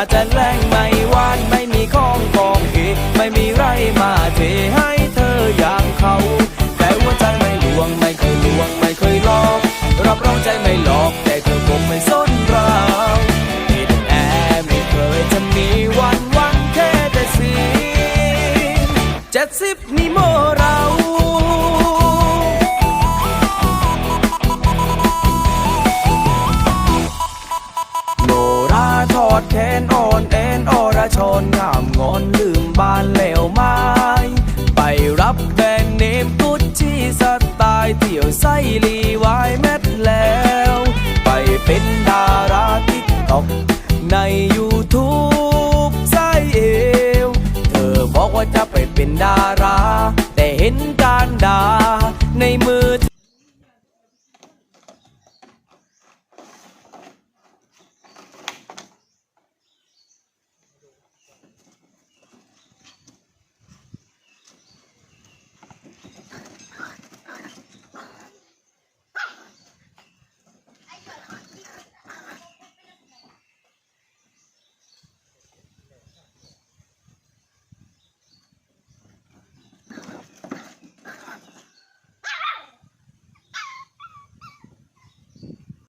าจจะแรงไม่หวานไม่มีของกองเกไม่มีไรมาเทให้เธออย่างเขา แต่ว่าใจไม่ลวงไม่เคยลวงไม่เคยหลอกรับรองใจไม่หลอกแต่เธอคงไม่สนเราที่แอไม่เคยจะมีวันวันแค่แต่สีเจ็ดสิบนิโมเรา นอ่อนแอนอรชนงามงอนลืมบ้านแล้วไม้ไปรับแบรนด์เนมกุชชี่สไตล์เที่ยวไส้ลีวายแมทแล้ว ไปเป็นดาราติ๊กต็อกใน YouTube ไซเอว เธอบอกว่าจะไปเป็นดารา แต่เห็นการด่าในมือ